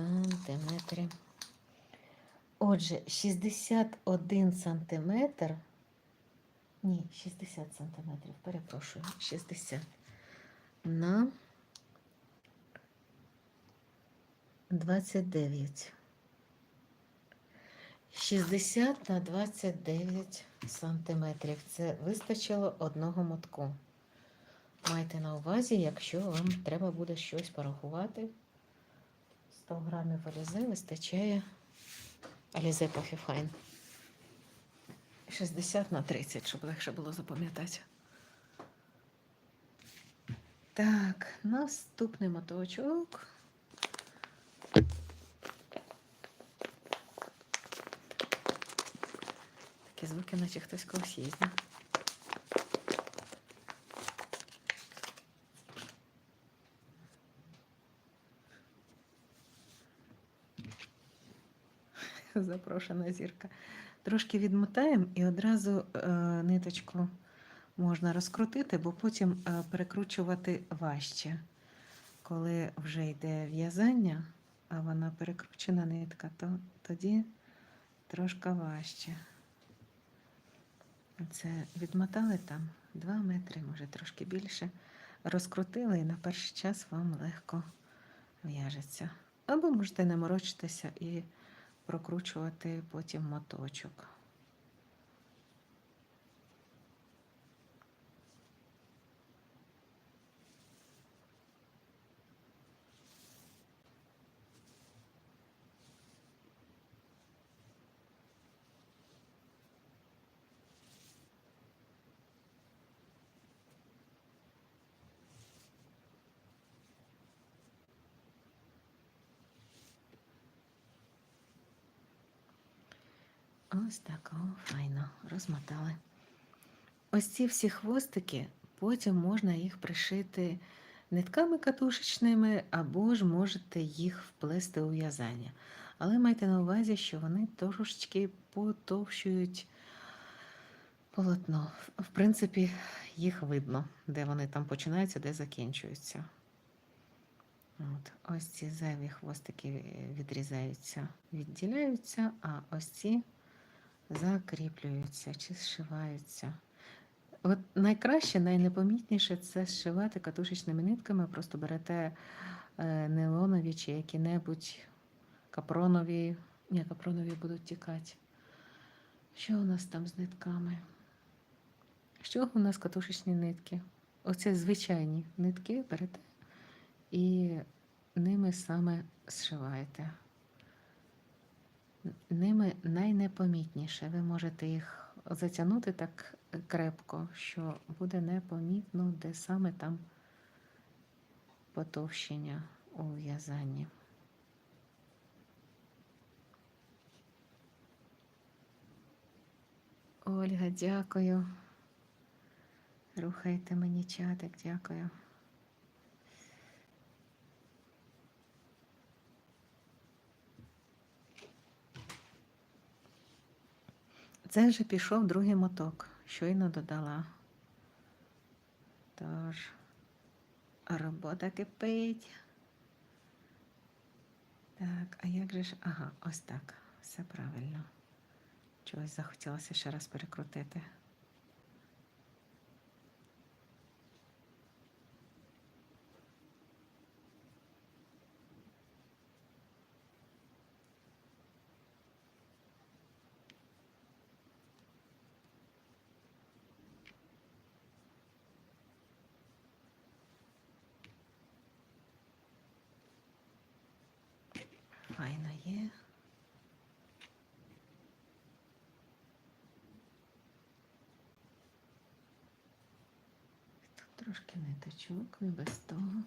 сантиметри. Отже, 61 сантиметр. Ні, 60 сантиметрів, перепрошую, 60 на 29. 60 на 29 сантиметрів. Це вистачило одного мотку. Майте на увазі, якщо вам треба буде щось порахувати. 100 грамів алізи вистачає алізе Пафіфайн. 60 на 30, щоб легше було запам'ятати. Так, наступний моточок. Такі звуки, наче хтось когось їздив. Запрошена зірка. Трошки відмотаємо і одразу е, ниточку можна розкрутити, бо потім е, перекручувати важче. Коли вже йде в'язання, а вона перекручена нитка, то тоді трошки важче. Це відмотали там 2 метри, може трошки більше. Розкрутили і на перший час вам легко в'яжеться. Або можете не морочитися і прокручувати потім моточок. Ось так, о, файно, розмотали. Ось ці всі хвостики, потім можна їх пришити нитками катушечними, або ж можете їх вплести у в'язання. Але майте на увазі, що вони трошечки потовщують полотно. В принципі, їх видно, де вони там починаються, де закінчуються. От, Ось ці зайві хвостики відрізаються, відділяються, а ось ці закріплюються чи зшиваються. От найкраще, найнепомітніше це зшивати катушечними нитками. Просто берете е, нейлонові чи які-небудь капронові. Ні, капронові будуть тікати. Що у нас там з нитками? Що у нас катушечні нитки? Оце звичайні нитки берете і ними саме зшиваєте. Ними найнепомітніше. Ви можете їх затягнути так крепко, що буде непомітно, де саме там потовщення у в'язанні. Ольга, дякую. Рухайте мені чатик, дякую. Це вже пішов другий моток, щойно додала. Тож, робота кипить. Так, а як же ж? Ага, ось так. Все правильно. Чогось захотілося ще раз перекрутити. Файно є. Тут трошки ниточок, не без того.